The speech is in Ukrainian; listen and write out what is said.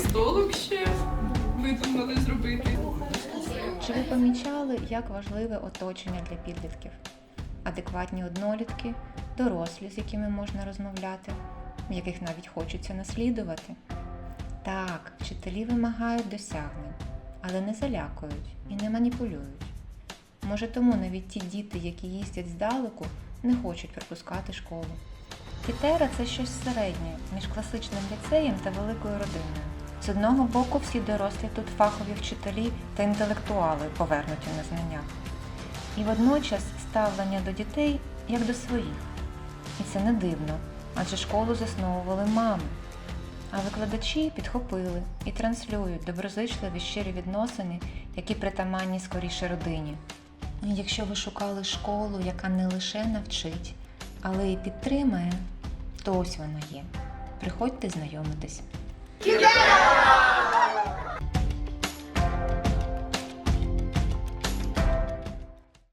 столик ще видумали зробити. Чи ви помічали, як важливе оточення для підлітків? Адекватні однолітки, дорослі, з якими можна розмовляти, яких навіть хочеться наслідувати. Так, вчителі вимагають досягнень, але не залякують і не маніпулюють. Може, тому навіть ті діти, які їздять здалеку, не хочуть пропускати школу. Кітера це щось середнє між класичним ліцеєм та великою родиною. З одного боку, всі дорослі тут фахові вчителі та інтелектуали, повернуті на знаннях. І водночас ставлення до дітей як до своїх. І це не дивно, адже школу засновували мами. А викладачі підхопили і транслюють доброзичливі щирі відносини, які притаманні скоріше родині. Якщо ви шукали школу, яка не лише навчить, але й підтримає, то ось вона є. Приходьте знайомитись.